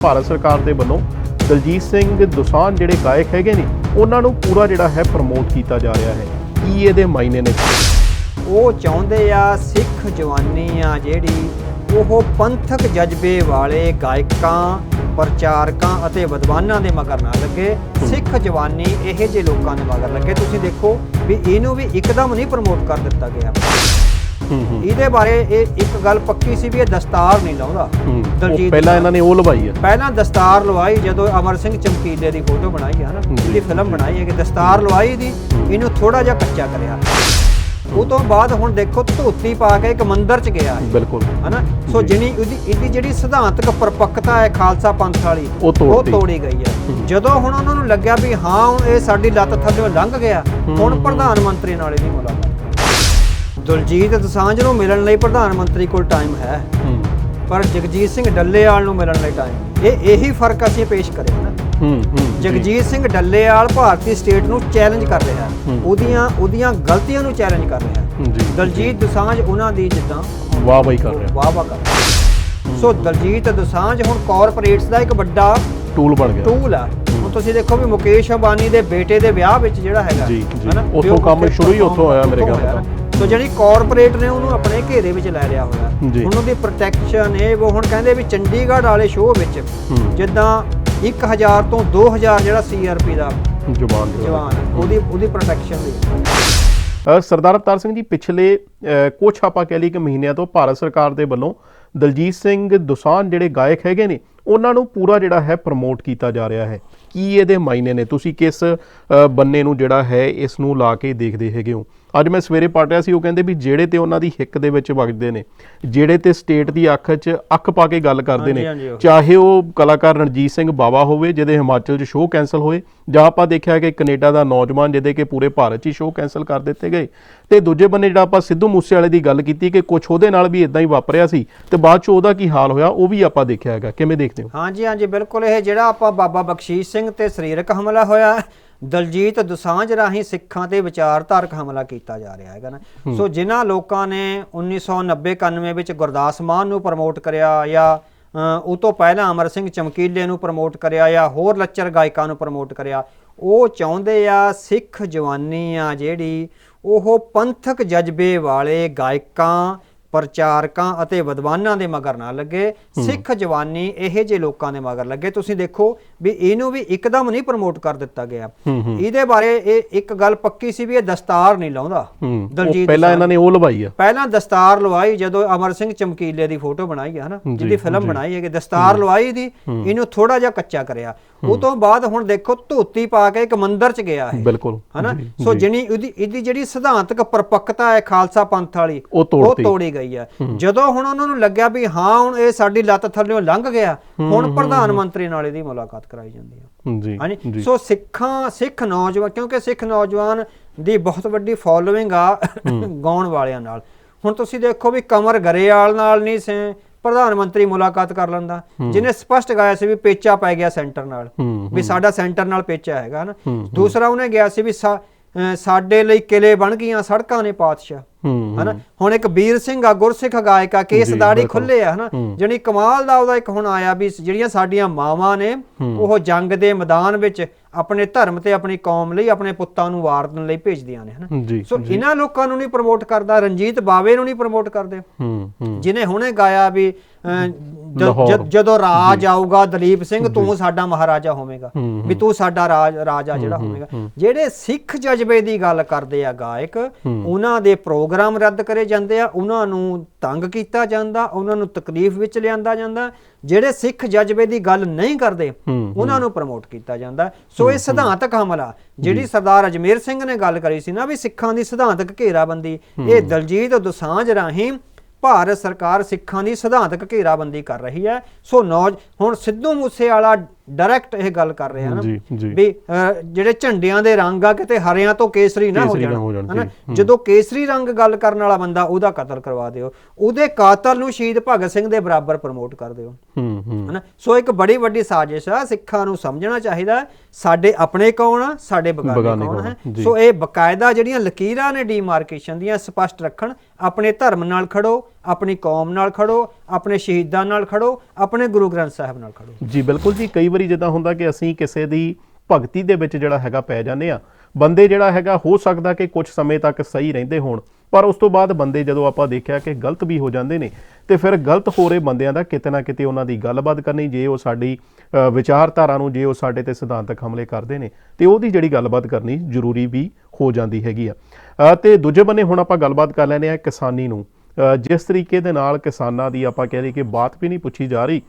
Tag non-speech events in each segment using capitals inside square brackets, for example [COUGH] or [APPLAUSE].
ਭਾਰਤ ਸਰਕਾਰ ਦੇ ਵੱਲੋਂ ਦਲਜੀਤ ਸਿੰਘ ਦੋਸਾਂਝ ਜਿਹੜੇ ਗਾਇਕ ਹੈਗੇ ਨੇ ਉਹਨਾਂ ਨੂੰ ਪੂਰਾ ਜਿਹੜਾ ਹੈ ਪ੍ਰਮੋਟ ਕੀਤਾ ਜਾ ਰਿਹਾ ਹੈ। ਕੀ ਇਹਦੇ ਮਾਇਨੇ ਨੇ? ਉਹ ਚਾਹੁੰਦੇ ਆ ਸਿੱਖ ਜਵਾਨੀ ਆ ਜਿਹੜੀ ਉਹ ਪੰਥਕ ਜਜ਼ਬੇ ਵਾਲੇ ਗਾਇਕਾਂ ਪ੍ਰਚਾਰਕਾਂ ਅਤੇ ਵਿਦਵਾਨਾਂ ਦੇ ਮਗਰ ਨਾ ਲੱਗੇ। ਸਿੱਖ ਜਵਾਨੀ ਇਹੋ ਜਿਹੇ ਲੋਕਾਂ ਦੇ ਮਗਰ ਲੱਗੇ। ਤੁਸੀਂ ਦੇਖੋ ਵੀ ਇਹਨੂੰ ਵੀ ਇੱਕਦਮ ਨਹੀਂ ਪ੍ਰਮੋਟ ਕਰ ਦਿੱਤਾ ਗਿਆ। ਇਹਦੇ ਬਾਰੇ ਇਹ ਇੱਕ ਗੱਲ ਪੱਕੀ ਸੀ ਵੀ ਇਹ ਦਸਤਾਰ ਨਹੀਂ ਲਾਉਂਦਾ। ਦਲਜੀਤ ਪਹਿਲਾਂ ਇਹਨਾਂ ਨੇ ਉਹ ਲਵਾਈ ਹੈ ਪਹਿਲਾਂ ਦਸਤਾਰ ਲਵਾਈ ਜਦੋਂ ਅਮਰ ਸਿੰਘ ਚਮਕੀਲੇ ਦੀ ਫੋਟੋ ਬਣਾਈ ਹੈ ਨਾ ਜੀ। ਜਿਹਦੀ ਫਿਲਮ ਬਣਾਈ ਹੈ ਕਿ ਦਸਤਾਰ ਲਵਾਈ ਦੀ ਇਹਨੂੰ ਥੋੜਾ ਜਿਹਾ ਕੱਚਾ ਕਰਿਆ। ਉਹ ਤੋਂ ਬਾਅਦ ਹੁਣ ਦੇਖੋ ਧੋਤੀ ਪਾ ਕੇ ਇੱਕ ਮੰਦਿਰ ਚ ਗਿਆ ਹੈ ਬਿਲਕੁਲ। ਹਨਾ? ਸੋ ਜਿਹਨੀ ਉਹਦੀ ਇਹਦੀ ਜਿਹੜੀ ਸਿਧਾਂਤਕ ਪਰਪੱਕਤਾ ਹੈ ਖਾਲਸਾ ਪੰਥ ਵਾਲੀ ਉਹ। ਤੋੜੀ ਗਈ ਹੈ। ਜਦੋਂ ਹੁਣ ਉਹਨਾਂ ਨੂੰ ਲੱਗਿਆ ਵੀ ਹਾਂ ਹੁਣ ਇਹ ਸਾਡੀ ਲੱਤ ਥੱਲੇ ਲੰਘ ਗਿਆ ਹੁਣ ਪ੍ਰਧਾਨ ਮੰਤਰੀ ਨਾਲ ਇਹਦੀ ਮੁਲਾਕਾਤ। ਦਲਜੀਤ ਦਸਾਂਝ ਨੂੰ ਮਿਲਣ ਲਈ ਪ੍ਰਧਾਨ ਮੰਤਰੀ ਕੋਲ ਟਾਈਮ ਹੈ। ਹੂੰ। ਪਰ ਜਗਜੀਤ ਸਿੰਘ ਡੱਲੇਵਾਲ ਨੂੰ ਮਿਲਣ ਲਈ ਟਾਈਮ ਇਹ ਇਹੀ ਫ਼ਰਕ ਅਸੀਂ ਪੇਸ਼ ਕਰਿਆ ਨਾ ਹੂੰ ਹੂੰ ਜਗਜੀਤ ਸਿੰਘ ਡੱਲੇਵਾਲ ਭਾਰਤੀ ਸਟੇਟ ਨੂੰ ਚੈਲੰਜ ਕਰ ਰਿਹਾ ਹੈ। ਉਹਦੀਆਂ ਉਹਦੀਆਂ ਗਲਤੀਆਂ ਨੂੰ ਚੈਲੰਜ ਕਰ ਰਿਹਾ ਹੈ। ਜੀ। ਦਲਜੀਤ ਦੋਸਾਂਝ ਉਹਨਾਂ ਦੀ ਜਿੱਦਾਂ ਵਾਹ ਬਾਈ ਕਰ ਰਿਹਾ। ਵਾਹ ਵਾਹ ਕਰ ਰਿਹਾ। ਸੋ ਦਲਜੀਤ ਦੋਸਾਂਝ ਹੁਣ ਕਾਰਪੋਰੇਟਸ ਦਾ ਇੱਕ ਵੱਡਾ ਟੂਲ ਬਣ ਗਿਆ। ਟੂਲ ਆ ਹੁਣ ਤੁਸੀਂ ਦੇਖੋ ਵੀ ਮੁਕੇਸ਼ ਅੰਬਾਨੀ ਦੇ ਬੇਟੇ ਦੇ ਵਿਆਹ ਵਿੱਚ ਜਿਹੜਾ ਹੈਗਾ ਜੀ, ਜੀ। ਉੱਥੋਂ ਕੰਮ ਸ਼ੁਰੂ ਹੀ ਉੱਥੋਂ ਹੋਇਆ ਮੇਰੇ ਖਿਆਲ ਨਾਲ। ਸੋ ਜਿਹੜੀ ਕਾਰਪੋਰੇਟ ਨੇ ਉਹਨੂੰ ਆਪਣੇ ਘੇਰੇ ਵਿੱਚ ਲੈ ਲਿਆ ਹੋਇਆ। ਹੁਣ ਉਹਦੀ ਪ੍ਰੋਟੈਕਸ਼ਨ ਇਹ ਉਹ ਹੁਣ ਕਹਿੰਦੇ ਵੀ ਚੰਡੀਗੜ੍ਹ ਵਾਲੇ ਸ਼ੋਅ ਵਿੱਚ ਜਿੱਦਾਂ 1000 ਤੋਂ 2000 ਜਿਹੜਾ ਸੀਆਰਪੀ ਦਾ ਜਵਾਨ। ਜਵਾਨ ਉਹਦੀ ਉਹਦੀ ਪ੍ਰੋਟੈਕਸ਼ਨ ਲਈ। ਸਰਦਾਰ ਅਵਤਾਰ ਸਿੰਘ ਜੀ ਪਿਛਲੇ ਕੁਛ ਆਪਾਂ ਕਹਿ ਲਈ ਕਿ ਮਹੀਨਿਆਂ ਤੋਂ ਭਾਰਤ ਸਰਕਾਰ ਦੇ ਵੱਲੋਂ ਦਲਜੀਤ ਸਿੰਘ ਦੋਸਾਂਝ ਜਿਹੜੇ ਗਾਇਕ ਹੈਗੇ ਨੇ ਉਹਨਾਂ ਨੂੰ ਪੂਰਾ ਜਿਹੜਾ ਹੈ ਪ੍ਰਮੋਟ ਕੀਤਾ ਜਾ ਰਿਹਾ ਹੈ। ਕੀ ਇਹਦੇ ਮਾਇਨੇ ਨੇ? ਤੁਸੀਂ ਕਿਸ ਬੰਨੇ ਨੂੰ ਜਿਹੜਾ ਹੈ ਇਸ ਨੂੰ ਲਾ ਕੇ ਦੇਖਦੇ ਹੈਗੇ ਹੋ? ਅੱਜ ਮੈਂ ਸਵੇਰੇ ਪੜ੍ਹਿਆ ਸੀ ਉਹ ਕਹਿੰਦੇ ਵੀ ਜਿਹੜੇ ਤੇ ਉਹਨਾਂ ਦੀ ਹਿੱਕ ਦੇ ਵਿੱਚ ਵਗਦੇ ਨੇ ਜਿਹੜੇ ਤੇ ਸਟੇਟ ਦੀ ਅੱਖ 'ਚ ਅੱਖ ਪਾ ਕੇ ਗੱਲ ਕਰਦੇ ਨੇ। ਚਾਹੇ ਉਹ ਕਲਾਕਾਰ ਰਣਜੀਤ ਸਿੰਘ ਬਾਵਾ ਹੋਵੇ ਜਿਹਦੇ ਹਿਮਾਚਲ 'ਚ ਸ਼ੋਅ ਕੈਨਸਲ ਹੋਏ ਜਾਂ ਆਪਾਂ ਦੇਖਿਆ ਕਿ ਕੈਨੇਡਾ ਦਾ ਨੌਜਵਾਨ ਜਿਹਦੇ ਕਿ ਪੂਰੇ ਭਾਰਤ 'ਚ ਹੀ ਸ਼ੋਅ ਕੈਨਸਲ ਕਰ ਦਿੱਤੇ ਗਏ ਤੇ ਦੂਜੇ ਬੰਨੇ ਜਿਹੜਾ ਆਪਾਂ ਸਿੱਧੂ ਮੂਸੇਵਾਲੇ ਦੀ ਗੱਲ ਕੀਤੀ ਕਿ ਕੁਝ ਉਹਦੇ ਨਾਲ ਵੀ ਇਦਾਂ ਹੀ ਵਾਪਰਿਆ ਸੀ ਤੇ ਬਾਅਦ 'ਚ ਉਹਦਾ ਕੀ ਹਾਲ ਹੋਇਆ ਉਹ ਵੀ ਆਪਾਂ ਦੇਖਿਆ ਹੈਗਾ ਕਿਵੇਂ ਦੇਖਦੇ ਹੋ ਹਾਂਜੀ ਹਾਂਜੀ ਬਿਲਕੁਲ ਇਹ ਜਿਹੜਾ ਆਪਾਂ ਬਾਬਾ ਬਖਸ਼ੀਸ਼ ਸਿੰਘ ਤੇ ਸਰੀਰਕ ਹਮਲਾ ਹੋਇਆ ਦਲਜੀਤ ਦੁਸਾਂਝ ਰਾਹੀਂ ਸਿੱਖਾਂ ਤੇ ਵਿਚਾਰਧਾਰਕ ਹਮਲਾ ਕੀਤਾ ਜਾ ਰਿਹਾ ਹੈਗਾ ਨਾ। ਸੋ ਜਿਨ੍ਹਾਂ ਲੋਕਾਂ ਨੇ 1990 91 ਵਿੱਚ ਗੁਰਦਾਸ ਮਾਨ ਨੂੰ ਪ੍ਰਮੋਟ ਕਰਿਆ ਜਾਂ ਉਹ ਤੋਂ ਪਹਿਲਾਂ ਅਮਰ ਸਿੰਘ ਚਮਕੀਲੇ ਨੂੰ ਪ੍ਰਮੋਟ ਕਰਿਆ ਜਾਂ ਹੋਰ ਲੱਚਰ ਗਾਇਕਾਂ ਨੂੰ ਪ੍ਰਮੋਟ ਕਰਿਆ ਉਹ ਚਾਹੁੰਦੇ ਆ ਸਿੱਖ ਜਵਾਨੀ ਆ ਜਿਹੜੀ ਉਹ ਪੰਥਕ ਜਜ਼ਬੇ ਵਾਲੇ ਗਾਇਕਾਂ ਪ੍ਰਚਾਰਕਾਂ ਅਤੇ ਵਿਦਵਾਨਾਂ ਦੇ ਮਗਰ ਨਾ ਲੱਗੇ। ਸਿੱਖ ਜਵਾਨੀ ਇਹੋ ਜਿਹੇ ਲੋਕਾਂ ਦੇ ਮਗਰ ਲੱਗੇ। ਤੁਸੀਂ ਦੇਖੋ ਵੀ ਇਹਨੂੰ ਵੀ ਇੱਕਦਮ ਨਹੀਂ ਪ੍ਰਮੋਟ ਕਰ ਦਿੱਤਾ ਗਿਆ। ਇਹਦੇ ਬਾਰੇ ਇਹ ਇੱਕ ਗੱਲ ਪੱਕੀ ਸੀ ਵੀ ਇਹ ਦਸਤਾਰ ਨਹੀਂ ਲਾਉਂਦਾ। ਦਲਜੀਤ ਪਹਿਲਾਂ ਇਹਨਾਂ ਨੇ ਉਹ ਲਵਾਈ ਆ। ਪਹਿਲਾਂ ਦਸਤਾਰ ਲਵਾਈ ਜਦੋਂ ਅਮਰ ਸਿੰਘ ਚਮਕੀਲੇ ਦੀ ਫੋਟੋ ਬਣਾਈ ਹੈ ਨਾ ਜਿਹਦੀ ਫਿਲਮ ਬਣਾਈ ਹੈ ਕਿ ਦਸਤਾਰ ਲਵਾਈ ਦੀ ਇਹਨੂੰ ਥੋੜਾ ਜਿਹਾ ਕੱਚਾ ਕਰਿਆ। ਉਹ ਤੋਂ ਬਾਅਦ ਹੁਣ ਦੇਖੋ ਧੋਤੀ ਪਾ ਕੇ ਇੱਕ ਮੰਦਿਰ ਚ ਗਿਆ ਹੈ ਬਿਲਕੁਲ। ਹਨਾ? ਸੋ ਜਿਹਨੀ ਇਹਦੀ ਜਿਹੜੀ ਸਿਧਾਂਤਕ ਪਰਪੱਕਤਾ ਹੈ ਖਾਲਸਾ ਪੰਥ ਵਾਲੀ ਉਹ। ਤੋੜੀ ਗਈ। ਹੈ। ਜਦੋਂ ਹੁਣ ਉਹਨਾਂ ਨੂੰ ਲੱਗਿਆ ਵੀ ਹਾਂ ਹੁਣ ਇਹ ਸਾਡੀ ਲੱਤ ਥੱਲੇ ਲੰਘ ਗਿਆ ਹੁਣ ਪ੍ਰਧਾਨ ਮੰਤਰੀ ਨਾਲ ਇਹਦੀ ਮੁਲਾਕਾਤ ਕਰਾਈ ਜਾਂਦੀ ਹੈ ਜੀ ਹਾਂਜੀ ਸੋ ਸਿੱਖਾਂ ਸਿੱਖ ਨੌਜਵਾਨ ਕਿਉਂਕਿ ਸਿੱਖ ਨੌਜਵਾਨ ਦੀ ਬਹੁਤ ਵੱਡੀ ਫੋਲੋਇੰਗ ਆ [LAUGHS] ਗਾਉਣ ਵਾਲਿਆਂ ਨਾਲ। ਹੁਣ ਤੁਸੀਂ ਦੇਖੋ ਵੀ ਕਮਰ ਗਰੇਵਾਲ ਨਾਲ ਨਹੀਂ ਸੇ ਪ੍ਰਧਾਨ ਮੰਤਰੀ ਮੁਲਾਕਾਤ ਕਰ ਲੈਂਦਾ। ਜਿਹਨੇ ਸਪਸ਼ਟ ਗਾਇਆ ਸੀ ਵੀ ਪੇਚਾ ਪੈ ਗਿਆ ਸੈਂਟਰ ਨਾਲ। ਵੀ ਸਾਡਾ ਸੈਂਟਰ ਨਾਲ ਪੇਚਾ ਹੈਗਾ ਨਾ। ਦੂਸਰਾ ਉਹਨੇ ਗਿਆ ਸੀ ਵੀ ਸਾਡੇ ਲਈ ਕਿਲੇ ਬਣ ਗਈਆਂ ਸੜਕਾਂ ਨੇ ਪਾਤਸ਼ਾਹ। ਹਨਾ? ਹੁਣ ਇੱਕ ਵੀਰ ਸਿੰਘ ਆ ਗੁਰਸਿੱਖ ਗਾਇਕ ਆ ਕੇਸ ਦਾੜੀ। ਖੁੱਲੇ ਆ ਹਨਾ? ਜਣੀ ਕਮਾਲ ਦਾ ਉਹਦਾ ਇੱਕ ਹੁਣ ਆਇਆ ਵੀ ਜਿਹੜੀਆਂ ਸਾਡੀਆਂ ਮਾਵਾਂ ਨੇ ਉਹ ਜੰਗ ਦੇ ਮੈਦਾਨ ਵਿੱਚ ਆਪਣੇ ਧਰਮ ਤੇ ਆਪਣੀ ਕੌਮ ਲਈ ਆਪਣੇ ਪੁੱਤਾਂ ਨੂੰ ਵਾਰਨ ਲਈ ਭੇਜਦੀਆਂ ਨੇ ਹਨਾ? ਸੋ ਇਹਨਾਂ ਲੋਕਾਂ ਨੂੰ ਨਹੀਂ ਪ੍ਰਮੋਟ ਕਰਦਾ ਰਣਜੀਤ ਬਾਵੇ ਨੂੰ ਨਹੀਂ ਪ੍ਰਮੋਟ ਕਰਦੇ। ਜਿਨੇ ਹੁਣੇ ਗਾਇਆ ਵੀ ਜਦੋਂ ਰਾਜ ਆਊਗਾ ਦਲੀਪ ਸਿੰਘ ਤੂੰ ਸਾਡਾ ਮਹਾਰਾਜਾ ਹੋਵੇਂਗਾ। ਵੀ ਤੂੰ ਸਾਡਾ ਰਾਜ ਰਾਜਾ ਜਿਹੜਾ ਹੋਵੇਗਾ। ਜਿਹੜੇ ਸਿੱਖ ਜਜ਼ਬੇ ਦੀ ਗੱਲ ਕਰਦੇ ਆ ਗਾਇਕ ਉਹਨਾਂ ਦੇ ਪ੍ਰੋਗਰਾਮ ਰੱਦ ਕਰੇ ਜਾਂਦੇ ਆ ਉਹਨਾਂ ਨੂੰ ਤੰਗ ਕੀਤਾ ਜਾਂਦਾ ਉਹਨਾਂ ਨੂੰ ਤਕਲੀਫ ਵਿੱਚ ਲਿਆਂਦਾ ਜਾਂਦਾ ਜਿਹੜੇ ਸਿੱਖ ਜਜ਼ਬੇ ਦੀ ਗੱਲ ਨਹੀਂ ਕਰਦੇ ਉਹਨਾਂ ਨੂੰ ਪ੍ਰਮੋਟ ਕੀਤਾ ਜਾਂਦਾ। ਸੋ ਇਹ ਸਿਧਾਂਤਕ ਹਮਲਾ ਜਿਹੜੀ ਸਰਦਾਰ ਅਜਮੇਰ ਸਿੰਘ ਨੇ ਗੱਲ ਕਰੀ ਸੀ ਨਾ ਵੀ ਸਿੱਖਾਂ ਦੀ ਸਿਧਾਂਤਕ ਘੇਰਾਬੰਦੀ ਇਹ ਦਲਜੀਤ ਦੋਸਾਂਝ ਰਾਹੀਂ ਭਾਰਤ ਸਰਕਾਰ ਸਿੱਖਾਂ ਦੀ ਸਿਧਾਂਤਕ ਘੇਰਾਬੰਦੀ ਕਰ ਰਹੀ ਹੈ। ਸੋ ਨੌਜ ਹੁਣ ਸਿੱਧੂ ਮੂਸੇ ਵਾਲਾ ਡਾਇਰੈਕਟ ਇਹ ਗੱਲ ਕਰ ਰਿਹਾ ਨਾ ਜੀ, ਜੀ। ਵੀ ਜਿਹੜੇ ਝੰਡਿਆਂ ਦੇ ਰੰਗ ਆ ਕਿਤੇ ਹਰਿਆਂ ਤੋਂ ਕੇਸਰੀ ਨਾ ਹੋ ਜਾਣ ਹਨਾ? ਜਦੋਂ ਕੇਸਰੀ ਰੰਗ ਗੱਲ ਕਰਨ ਵਾਲਾ ਬੰਦਾ ਉਹਦਾ ਕਤਲ ਕਰਵਾ ਦਿਓ ਉਹਦੇ ਕਾਤਲ ਨੂੰ ਸ਼ਹੀਦ ਭਗਤ ਸਿੰਘ ਦੇ ਬਰਾਬਰ ਪ੍ਰਮੋਟ ਕਰ ਦਿਓ ਹਨਾ ਸੋ ਇੱਕ ਬੜੀ ਵੱਡੀ ਸਾਜ਼ਿਸ਼ ਆ ਸਿੱਖਾਂ ਨੂੰ ਸਮਝਣਾ ਚਾਹੀਦਾ ਸਾਡੇ ਆਪਣੇ ਕੌਣ ਆ ਸਾਡੇ ਬਗਾਨੇ ਕੌਣ ਹੈ। ਸੋ ਇਹ ਬਕਾਇਦਾ ਜਿਹੜੀਆਂ ਲਕੀਰਾਂ ਨੇ ਡੀਮਾਰਕੇਸ਼ਨ ਦੀਆਂ ਸਪਸ਼ਟ ਰੱਖਣ ਆਪਣੇ ਧਰਮ ਨਾਲ ਖੜੋ ਆਪਣੀ ਕੌਮ ਨਾਲ ਖੜੋ ਆਪਣੇ ਸ਼ਹੀਦਾਂ ਨਾਲ ਖੜੋ ਆਪਣੇ ਗੁਰੂ ਗ੍ਰੰਥ ਸਾਹਿਬ ਨਾਲ ਖੜੋ। ਜੀ ਬਿਲਕੁਲ ਜੀ। ਕਈ ਵਾਰੀ ਜਿੱਦਾਂ ਹੁੰਦਾ ਕਿ ਅਸੀਂ ਕਿਸੇ ਦੀ ਭਗਤੀ ਦੇ ਵਿੱਚ ਜਿਹੜਾ ਹੈਗਾ ਪੈ ਜਾਂਦੇ ਆ ਬੰਦੇ ਜਿਹੜਾ ਹੈਗਾ ਹੋ ਸਕਦਾ ਕਿ ਕੁਝ ਸਮੇਂ ਤੱਕ ਸਹੀ ਰਹਿੰਦੇ ਹੋਣ ਪਰ ਉਸ ਤੋਂ ਬਾਅਦ ਬੰਦੇ ਜਦੋਂ ਆਪਾਂ ਦੇਖਿਆ ਕਿ ਗਲਤ ਵੀ ਹੋ ਜਾਂਦੇ ਨੇ ਤੇ ਫਿਰ ਗਲਤ ਹੋ ਰਹੇ ਬੰਦਿਆਂ ਦਾ ਕਿਤੇ ਨਾ ਕਿਤੇ ਉਹਨਾਂ ਦੀ ਗੱਲਬਾਤ ਕਰਨੀ ਜੇ ਉਹ ਸਾਡੀ ਵਿਚਾਰਧਾਰਾ ਨੂੰ ਜੇ ਉਹ ਸਾਡੇ ਤੇ ਸਿਧਾਂਤਕ ਹਮਲੇ ਕਰਦੇ ਨੇ ਤੇ ਉਹਦੀ ਜਿਹੜੀ ਗੱਲਬਾਤ ਕਰਨੀ ਜ਼ਰੂਰੀ ਵੀ ਹੋ ਜਾਂਦੀ ਹੈਗੀ ਆ। ਅ, ਤੇ ਦੂਜੇ ਬੰਨੇ ਹੁਣ ਆਪਾਂ ਗੱਲਬਾਤ ਕਰ ਲੈਂਦੇ ਆ ਕਿਸਾਨੀ ਨੂੰ। ਜਿਸ ਤਰੀਕੇ ਦੇ ਨਾਲ ਕਿਸਾਨਾਂ ਦੀ ਆਪਾਂ ਕਹਿ ਲਈਏ ਕਿ ਬਾਤ ਵੀ ਨਹੀਂ ਪੁੱਛੀ ਜਾ ਰਹੀ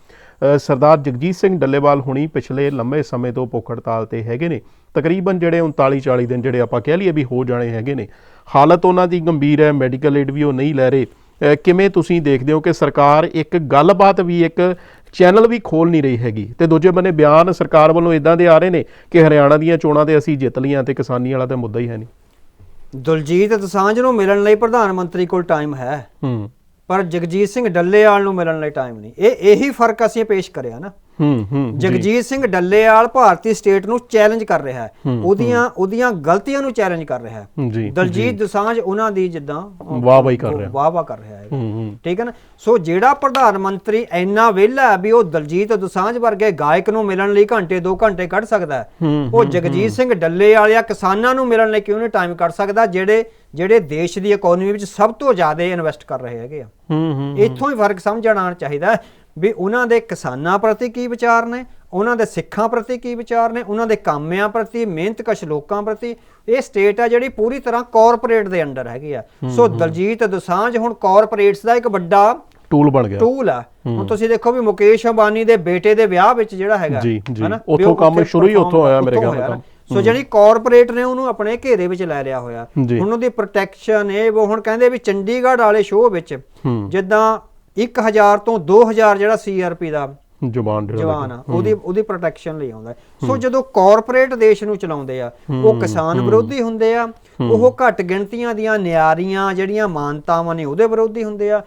ਸਰਦਾਰ ਜਗਜੀਤ ਸਿੰਘ ਡੱਲੇਵਾਲ ਹੁਣੀ ਪਿਛਲੇ ਲੰਮੇ ਸਮੇਂ ਤੋਂ ਭੁੱਖ ਹੜਤਾਲ ਤੇ ਹੈਗੇ ਨੇ। ਤਕਰੀਬਨ ਜਿਹੜੇ 39 40 ਦਿਨ ਜਿਹੜੇ ਆਪਾਂ ਕਹਿ ਲਈਏ ਵੀ ਹੋ ਜਾਣੇ ਹੈਗੇ ਨੇ। ਹਾਲਤ ਉਹਨਾਂ ਦੀ ਗੰਭੀਰ ਹੈ ਮੈਡੀਕਲ ਏਡ ਵੀ ਉਹ ਨਹੀਂ ਲੈ ਰਹੇ। ਕਿਵੇਂ ਤੁਸੀਂ ਦੇਖਦੇ ਹੋ ਕਿ ਸਰਕਾਰ ਇੱਕ ਗੱਲਬਾਤ ਵੀ ਇੱਕ ਚੈਨਲ ਵੀ ਖੋਲ ਨਹੀਂ ਰਹੀ ਹੈਗੀ? ਤੇ ਦੂਜੇ ਬੰਨੇ ਬਿਆਨ ਸਰਕਾਰ ਵੱਲੋਂ ਇਦਾਂ ਦੇ ਆ ਰਹੇ ਨੇ ਕਿ ਹਰਿਆਣਾ ਦੀਆਂ ਚੋਣਾਂ ਤੇ ਅਸੀਂ ਜਿੱਤ ਲਈਆਂ ਤੇ ਕਿਸਾਨੀ ਵਾਲਾ ਤਾਂ ਮੁੱਦਾ ਹੀ ਹੈ ਨਹੀਂ। ਦਲਜੀਤ ਦਸਾਂਝ ਨੂੰ ਮਿਲਣ ਲਈ ਪ੍ਰਧਾਨ ਮੰਤਰੀ ਕੋਲ ਟਾਈਮ ਹੈ। ਹੂੰ। ਪਰ ਜਗਜੀਤ ਸਿੰਘ ਡੱਲੇਵਾਲ ਨੂੰ ਮਿਲਣ ਲਈ ਟਾਈਮ ਨਹੀਂ। ਇਹ ਇਹੀ ਫ਼ਰਕ ਅਸੀਂ ਪੇਸ਼ ਕਰਿਆ ਨਾ। ਹੂੰ ਹੂੰ ਜਗਜੀਤ ਸਿੰਘ ਡੱਲੇਵਾਲ ਭਾਰਤੀ ਸਟੇਟ ਨੂੰ ਚੈਲੰਜ ਕਰ ਰਿਹਾ ਹੈ। ਉਹਦੀਆਂ ਉਹਦੀਆਂ ਗਲਤੀਆਂ ਨੂੰ ਚੈਲੰਜ ਕਰ ਰਿਹਾ ਹੈ। ਜੀ ਦਲਜੀਤ ਦਸਾਂਝ ਉਹਨਾਂ ਦੀ ਜਿੱਦਾਂ ਵਾਹ ਵਾਹੀ ਕਰ ਰਿਹਾ। ਵਾਹ ਵਾਹ ਕਰ ਰਿਹਾ ਹੈ। ਠੀਕ ਹੈ ਨਾ? ਸੋ ਜਿਹੜਾ ਪ੍ਰਧਾਨ ਮੰਤਰੀ ਇੰਨਾ ਵਿਹਲਾ ਹੈ ਵੀ ਉਹ ਦਲਜੀਤ ਦੋਸਾਂਝ ਵਰਗੇ ਗਾਇਕ ਨੂੰ ਮਿਲਣ ਲਈ ਘੰਟੇ 2 ਘੰਟੇ ਕੱਢ ਸਕਦਾ ਉਹ ਜਗਜੀਤ ਸਿੰਘ ਡੱਲੇ ਵਾਲਿਆ ਕਿਸਾਨਾਂ ਨੂੰ ਮਿਲਣ ਲਈ ਕਿਉਂ ਨਹੀਂ ਟਾਈਮ ਕੱਢ ਸਕਦਾ ਜਿਹੜੇ ਜਿਹੜੇ ਦੇਸ਼ ਦੀ ਇਕਨੋਮੀ ਵਿੱਚ ਸਭ ਤੋਂ ਜ਼ਿਆਦਾ ਇਨਵੈਸਟ ਕਰ ਰਹੇ ਹੈਗੇ ਆ। ਹੂੰ ਹੂੰ ਇੱਥੋਂ ਹੀ ਫ਼ਰਕ ਸਮਝ ਆਉਣਾ ਚਾਹੀਦਾ ਵੀ ਉਹਨਾਂ ਦੇ ਕਿਸਾਨਾਂ ਪ੍ਰਤੀ ਕੀ ਵਿਚਾਰ ਨੇ ਉਹਨਾਂ ਦੇ ਸਿੱਖਾਂ ਪ੍ਰਤੀ ਕੀ ਵਿਚਾਰ ਨੇ ਉਹਨਾਂ ਦੇ ਕਾਮਿਆਂ ਪ੍ਰਤੀ ਮਿਹਨਤਕਸ਼ ਲੋਕਾਂ ਪ੍ਰਤੀ ਇਹ ਸਟੇਟ ਆ ਜਿਹੜੀ ਪੂਰੀ ਤਰ੍ਹਾਂ ਕਾਰਪੋਰੇਟ ਦੇ ਅੰਡਰ ਹੈਗੀ ਆ। ਸੋ ਦਲਜੀਤ ਦੋਸਾਂਝ ਹੁਣ ਕਾਰਪੋਰੇਟਸ ਦਾ ਇੱਕ ਵੱਡਾ ਟੂਲ ਬਣ ਗਿਆ। ਟੂਲ ਆ। ਹੁਣ ਤੁਸੀਂ ਦੇਖੋ ਵੀ ਮੁਕੇਸ਼ ਅੰਬਾਨੀ ਦੇ ਬੇਟੇ ਦੇ ਵਿਆਹ ਵਿੱਚ ਜਿਹੜਾ ਹੈਗਾ। ਹਨਾ, ਉੱਥੋਂ ਕੰਮ ਸ਼ੁਰੂ ਹੀ ਉੱਥੋਂ ਹੋਇਆ ਮੇਰੇ ਖਿਆਲ ਨਾਲ। ਸੋ ਜਿਹੜੀ ਕਾਰਪੋਰੇਟ ਨੇ ਉਹਨੂੰ ਆਪਣੇ ਘੇਰੇ ਵਿੱਚ ਲੈ ਲਿਆ ਹੋਇਆ। ਹੁਣ ਉਹਦੀ ਪ੍ਰੋਟੈਕਸ਼ਨ ਇਹ ਉਹ ਹੁਣ ਕਹਿੰਦੇ ਵੀ ਚੰਡੀਗੜ੍ਹ ਵਾਲੇ ਸ਼ੋਅ ਵਿੱਚ ਜਿੱਦਾਂ 1000 ਤੋਂ 2000 ਜਿਹੜਾ ਸੀਆਰਪੀ ਦਾ ਜ਼ੁਬਾਨ ਜਿਹੜਾ ਜਵਾਨ ਆ ਉਹਦੀ ਉਹਦੀ ਪ੍ਰੋਟੈਕਸ਼ਨ ਲਈ ਆਉਂਦਾ। ਸੋ ਜਦੋਂ ਕਾਰਪੋਰੇਟ ਦੇਸ਼ ਨੂੰ ਚਲਾਉਂਦੇ ਆ ਉਹ ਕਿਸਾਨ ਵਿਰੋਧੀ ਹੁੰਦੇ ਆ ਉਹ ਘੱਟ ਗਿਣਤੀਆਂ ਦੀਆਂ ਨਿਆਰੀਆਂ ਜਿਹੜੀਆਂ ਮਾਨਤਾਵਾਂ ਨੇ ਉਹਦੇ ਵਿਰੋਧੀ ਹੁੰਦੇ ਆ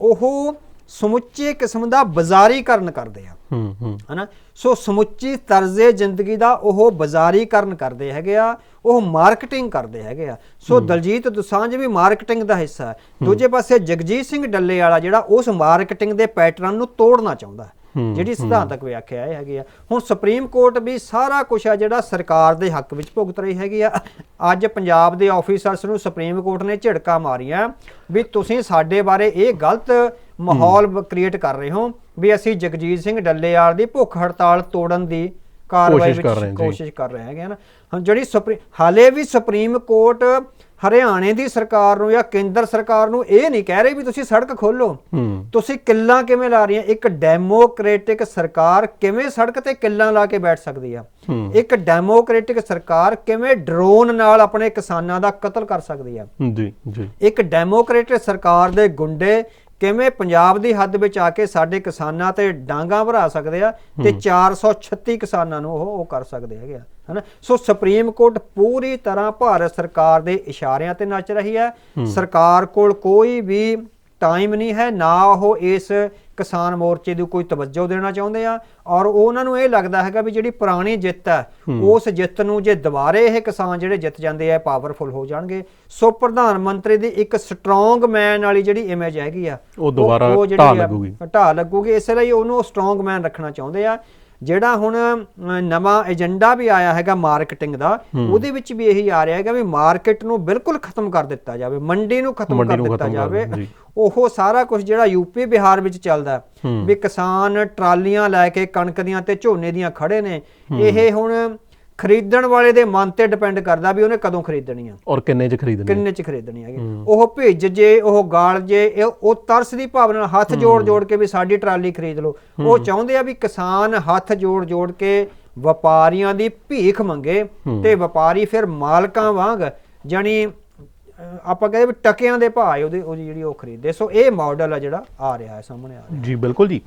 ਉਹ ਸਮੁੱਚੇ ਕਿਸਮ ਦਾ ਬਾਜ਼ਾਰੀਕਰਨ ਕਰਦੇ ਆ। ਹੂੰ ਹੂੰ। ਹਨਾ? ਸੋ ਸਮੁੱਚੀ ਤਰਜ਼ੇ ਜ਼ਿੰਦਗੀ ਦਾ ਉਹ ਬਾਜ਼ਾਰੀਕਰਨ ਕਰਦੇ ਹੈਗੇ ਆ ਉਹ ਮਾਰਕੀਟਿੰਗ ਕਰਦੇ ਹੈਗੇ ਆ। ਸੋ ਦਲਜੀਤ ਦੁਸਾਂਝ ਵੀ ਮਾਰਕੀਟਿੰਗ ਦਾ ਹਿੱਸਾ ਹੈ। ਦੂਜੇ ਪਾਸੇ ਜਗਜੀਤ ਸਿੰਘ ਡੱਲੇ ਵਾਲਾ ਜਿਹੜਾ ਉਸ ਮਾਰਕੀਟਿੰਗ ਦੇ ਪੈਟਰਨ ਨੂੰ ਤੋੜਨਾ ਚਾਹੁੰਦਾ ਹੈ। ਜਿਹੜੀ ਸਿਧਾਂਤਕ ਵਿਆਖਿਆ ਇਹ ਹੈਗੀ ਆ। ਹੁਣ ਸੁਪਰੀਮ ਕੋਰਟ ਵੀ ਸਾਰਾ ਕੁਝ ਆ ਜਿਹੜਾ ਸਰਕਾਰ ਦੇ ਹੱਕ ਵਿੱਚ ਭੁਗਤ ਰਹੀ ਹੈਗੀ ਆ। ਅੱਜ ਪੰਜਾਬ ਦੇ ਆਫੀਸਰਸ ਨੂੰ ਸੁਪਰੀਮ ਕੋਰਟ ਨੇ ਝਿੜਕਾਂ ਮਾਰੀਆਂ ਵੀ ਤੁਸੀਂ ਸਾਡੇ ਬਾਰੇ ਇਹ ਗਲਤ ਮਾਹੌਲ ਕ੍ਰੀਏਟ ਕਰ ਰਹੇ ਹੋ ਵੀ ਅਸੀਂ ਜਗਜੀਤ ਸਿੰਘ ਡੱਲੇਵਾਲ ਦੀ ਭੁੱਖ ਹੜਤਾਲ ਤੋੜਨ ਦੀ ਕਾਰਵਾਈ ਵਿੱਚ। ਕੋਸ਼ਿਸ਼ ਕਰ ਰਹੇ ਹੈਗੇ ਨਾ। ਹੁਣ ਜਿਹੜੀ ਸੁਪਰੀ ਹਾਲੇ ਵੀ ਸੁਪਰੀਮ ਕੋਰਟ ਹਰਿਆਣੇ ਦੀ ਸਰਕਾਰ ਨੂੰ ਜਾਂ ਕੇਂਦਰ ਸਰਕਾਰ ਨੂੰ ਇਹ ਨਹੀਂ ਕਹਿ ਰਹੀ ਵੀ ਤੁਸੀਂ ਸੜਕ ਖੋਲੋ ਤੁਸੀਂ ਕਿੱਲਾਂ ਕਿਵੇਂ ਲਾ ਰਹੀਆਂ? ਇੱਕ ਡੈਮੋਕ੍ਰੈਟਿਕ ਸਰਕਾਰ ਕਿਵੇਂ ਸੜਕ ਤੇ ਕਿੱਲਾਂ ਲਾ ਕੇ ਬੈਠ ਸਕਦੀ ਆ। ਇੱਕ ਡੈਮੋਕ੍ਰੈਟਿਕ ਸਰਕਾਰ ਕਿਵੇਂ ਡਰੋਨ ਨਾਲ ਆਪਣੇ ਕਿਸਾਨਾਂ ਦਾ ਕਤਲ ਕਰ ਸਕਦੀ ਆ? ਜੀ ਜੀ। ਇੱਕ ਡੈਮੋਕ੍ਰੇਟਿਕ ਸਰਕਾਰ ਦੇ ਗੁੰਡੇ ਕਿਵੇਂ ਪੰਜਾਬ ਦੀ ਹੱਦ ਵਿੱਚ ਆ ਕੇ ਸਾਡੇ ਕਿਸਾਨਾਂ ਤੇ ਡਾਂਗਾ ਭਰਾ ਸਕਦੇ ਆ ਤੇ 436 ਕਿਸਾਨਾਂ ਨੂੰ ਉਹ ਉਹ ਕਰ ਸਕਦੇ ਹੈਗੇ ਆ ਹਨਾ? ਸੋ ਸੁਪਰੀਮ ਕੋਰਟ ਪੂਰੀ ਤਰ੍ਹਾਂ ਭਾਰਤ ਸਰਕਾਰ ਦੇ ਇਸ਼ਾਰਿਆਂ ਤੇ ਨੱਚ ਰਹੀ ਹੈ। ਸਰਕਾਰ ਕੋਲ ਕੋਈ ਵੀ ਟਾਈਮ ਨਹੀਂ ਹੈ ਨਾ ਉਹ ਇਸ ਕਿਸਾਨ ਮੋਰਚੇ ਦੀ ਕੋਈ ਤਵੱਜੋ ਦੇਣਾ ਚਾਹੁੰਦੇ ਆ ਔਰ ਉਹਨਾਂ ਨੂੰ ਇਹ ਲੱਗਦਾ ਹੈਗਾ ਵੀ ਜਿਹੜੀ ਪੁਰਾਣੀ ਜਿੱਤ ਹੈ ਉਸ ਜਿੱਤ ਨੂੰ ਜੇ ਦੁਬਾਰੇ ਇਹ ਕਿਸਾਨ ਜਿਹੜੇ ਜਿੱਤ ਜਾਂਦੇ ਆ ਪਾਵਰਫੁਲ ਹੋ ਜਾਣਗੇ। ਸੋ ਪ੍ਰਧਾਨ ਮੰਤਰੀ ਦੀ ਇੱਕ ਸਟਰੋਂਗ ਮੈਨ ਵਾਲੀ ਜਿਹੜੀ ਇਮੇਜ ਹੈਗੀ ਆ ਉਹ ਦੁਬਾਰਾ ਢਾਹ ਲੱਗੂਗੀ। ਢਾਹ ਲੱਗੂਗੀ। ਇਸ ਲਈ ਉਹਨੂੰ ਸਟਰੋਂਗ ਮੈਨ ਰੱਖਣਾ ਚਾਹੁੰਦੇ ਆ। ਜਿਹੜਾ ਹੁਣ ਨਵਾਂ ਏਜੰਡਾ ਵੀ ਆਇਆ ਹੈਗਾ ਮਾਰਕੀਟਿੰਗ ਦਾ ਉਹਦੇ ਵਿੱਚ ਵੀ ਇਹੀ ਆ ਰਿਹਾ ਹੈਗਾ ਵੀ ਮਾਰਕੀਟ ਨੂੰ ਬਿਲਕੁਲ ਖਤਮ ਕਰ ਦਿੱਤਾ ਜਾਵੇ ਮੰਡੀ ਨੂੰ ਖਤਮ ਕਰ ਦਿੱਤਾ ਜਾਵੇ। ਉਹ ਸਾਰਾ ਕੁਝ ਜਿਹੜਾ ਯੂਪੀ ਬਿਹਾਰ ਵਿੱਚ ਚੱਲਦਾ ਵੀ ਕਿਸਾਨ ਟਰਾਲੀਆਂ ਲੈ ਕੇ ਕਣਕ ਦੀਆਂ ਤੇ ਝੋਨੇ ਦੀਆਂ ਖੜੇ ਨੇ। ਇਹ ਹੁਣ ਖਰੀਦਣ ਵਾਲੇ ਦੇ ਮਨ ਤੇ ਡਿਪੈਂਡ ਕਰਦਾ ਵੀ ਉਹਨੇ ਕਦੋਂ ਖਰੀਦਣੀ ਆ। ਔਰ ਕਿੰਨੇ ਚ ਖਰੀਦਣੇ ਕਿੰਨੇ ਚ ਖਰੀਦਣੀ ਹੈਗੀ। ਉਹ ਭੇਜ ਜੇ ਉਹ ਗਾਲ ਜੇ ਇਹ- ਉਹ ਤਰਸ ਦੀ ਭਾਵਨਾ ਨਾਲ ਹੱਥ ਜੋੜ ਜੋੜ ਕੇ ਵੀ ਸਾਡੀ ਟਰਾਲੀ ਖਰੀਦ ਲਓ। ਉਹ ਚਾਹੁੰਦੇ ਆ ਵੀ ਕਿਸਾਨ ਹੱਥ ਜੋੜ ਜੋੜ ਕੇ ਵਪਾਰੀਆਂ ਦੀ ਭੀਖ ਮੰਗੇ ਤੇ ਵਪਾਰੀ ਫਿਰ ਮਾਲਕਾਂ ਵਾਂਗ ਜਾਨੀ ਅਹ ਆਪਾਂ ਕਹਿੰਦੇ ਵੀ ਟਕਿਆਂ ਦੇ ਭਾਅ ਉਹਦੇ ਉਹਦੀ ਜਿਹੜੀ ਉਹ ਖਰੀਦੇ। ਸੋ ਇਹ ਮਾਡਲ ਆ ਜਿਹੜਾ ਆ ਰਿਹਾ ਹੈ ਸਾਹਮਣੇ ਆ ਰਿਹਾ ਜੀ ਬਿਲਕੁਲ ਜੀ।